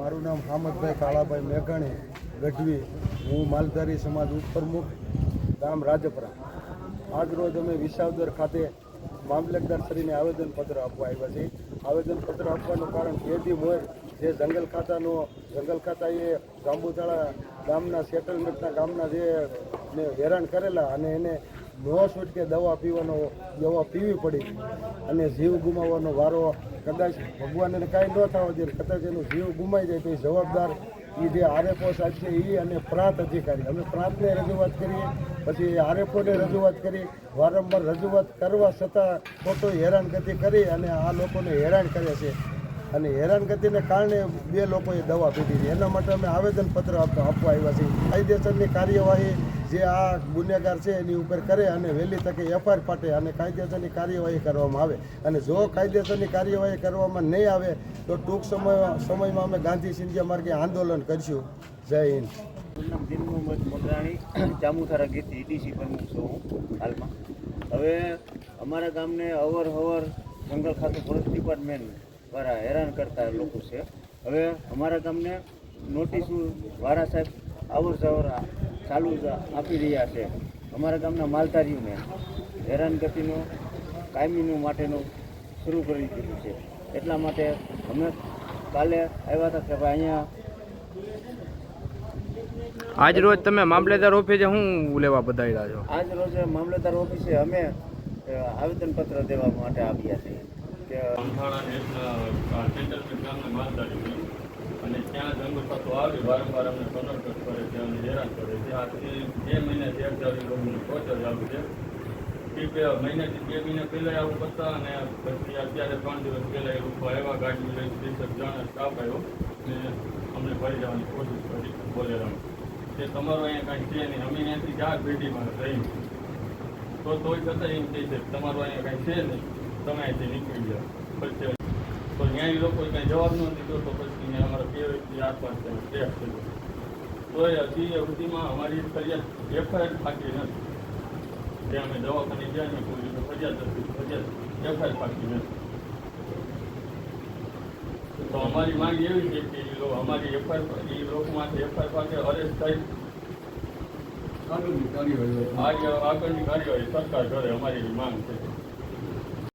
મારું નામ હામદભાઈ કાળાભાઈ મેઘાણી ગઢવી. હું માલધારી સમાજ ઉપપ્રમુખ, ગામ રાજપરા. આજરોજ અમે વિસાવદર ખાતે મામલતદાર શ્રીને આવેદનપત્ર આપવા આવ્યા છીએ. આવેદનપત્ર આપવાનું કારણ કેદી મોર જે જંગલ ખાતાનો, જંગલ ખાતા એ જાંબુતાળા ગામના સેટલમેન્ટના ગામના જે હેરાન કરેલા અને એને નો છૂટકે દવા પીવાનો, દવા પીવી પડી અને જીવ ગુમાવવાનો વારો કદાચ ભગવાનને કાંઈ ન થવા દે કદાચ એનો જીવ ગુમાઈ જાય તો એ જવાબદાર એ જે આરએફઓ સાહેબ છે એ અને પ્રાંત અધિકારી. અમે પ્રાંતને રજૂઆત કરીએ, પછી આરએફઓને રજૂઆત કરી, વારંવાર રજૂઆત કરવા છતાં ખોટો હેરાનગતિ કરી અને આ લોકોને હેરાન કરે છે. અને હેરાનગતિને કારણે બે લોકોએ દવા પીધી એના માટે અમે આવેદનપત્ર આપવા આવ્યા છીએ. કાયદેસરની કાર્યવાહી જે આ ગુનેગાર છે એની ઉપર કરે અને વહેલી તકે એફઆઈઆર પાટે અને કાયદેસરની કાર્યવાહી કરવામાં આવે. અને જો કાયદેસરની કાર્યવાહી કરવામાં નહીં આવે, તો ટૂંક સમય, સમયમાં અમે ગાંધી સિંધિયા માર્ગે આંદોલન કરીશું. જય હિન્દ. જામુથારા ગીત ઈડીસી પ્રમુખ છું હું, હાલમાં. હવે અમારા ગામને અવરહવર જંગલ ખાતું ફોરેસ્ટ ડિપાર્ટમેન્ટ દ્વારા હેરાન કરતા લોકો છે. હવે અમારા ગામને નોટિસ વારા સાહેબ અવર જવર ચાલુ જ આપી રહ્યા છે. અમારા ગામના માલધારીઓને હેરાનગતિનો કાયમીનું માટેનું શરૂ કરી દીધું છે. એટલા માટે અમે કાલે આવ્યા હતા કે ભાઈ અહીંયા આજ રોજ તમે મામલેદાર ઓફિસે હું લેવા બધાયડા છો? આજ રોજ મામલતદાર ઓફિસે અમે આવેદનપત્ર દેવા માટે આવ્યા છીએ. કે ત્યાં જંગલ થતો આવી વારંવાર અમને કનર્કટ કરે છે અને હેરાન કરે છે. આજથી બે મહિનાથી હજાર લોકોને ટોર્ચર આવ્યું છે. કે બે મહિનાથી બે મહિના પહેલાં આવું કરતા અને પછી અત્યારે ત્રણ દિવસ પહેલાં એ લોકો આવ્યા ગાડી લઈને ત્રીસેક જણા સ્ટાફ આવ્યો ને અમને ભરી જવાની કોશિશ કરી બોલેરામાં. તે તમારું અહીંયા કાંઈ છે નહીં. અમે અહીંયાથી ચાર પેઢીમાં રહી તો તોય છતાં એમ કહે છે તમારો અહીંયા કાંઈ છે નહીં. તમે અહીંથી નીકળી જાઓ. પછી તો ન્યાય લોકો કાંઈ જવાબ ન દીધો તો પછી અમારા બે વ્યક્તિ આસપાસ ત્યાં ટેક તો હજી સુધીમાં અમારી ફરિયાદ એફઆઈઆર ફાંકી નથી જે અમે દવાખાને ગયા ને કોઈ ફરિયાદ હતી ફરિયાદ એફઆઈઆર ફાંકી નથી તો અમારી માંગ એવી છે કે એ અમારી એફઆઈઆર એ લોકોમાંથી એફઆઈઆર પાસે અરેસ્ટ થાય કાર્યવાહી આગળની કાર્યવાહી સરકાર કરે, અમારી માંગ છે.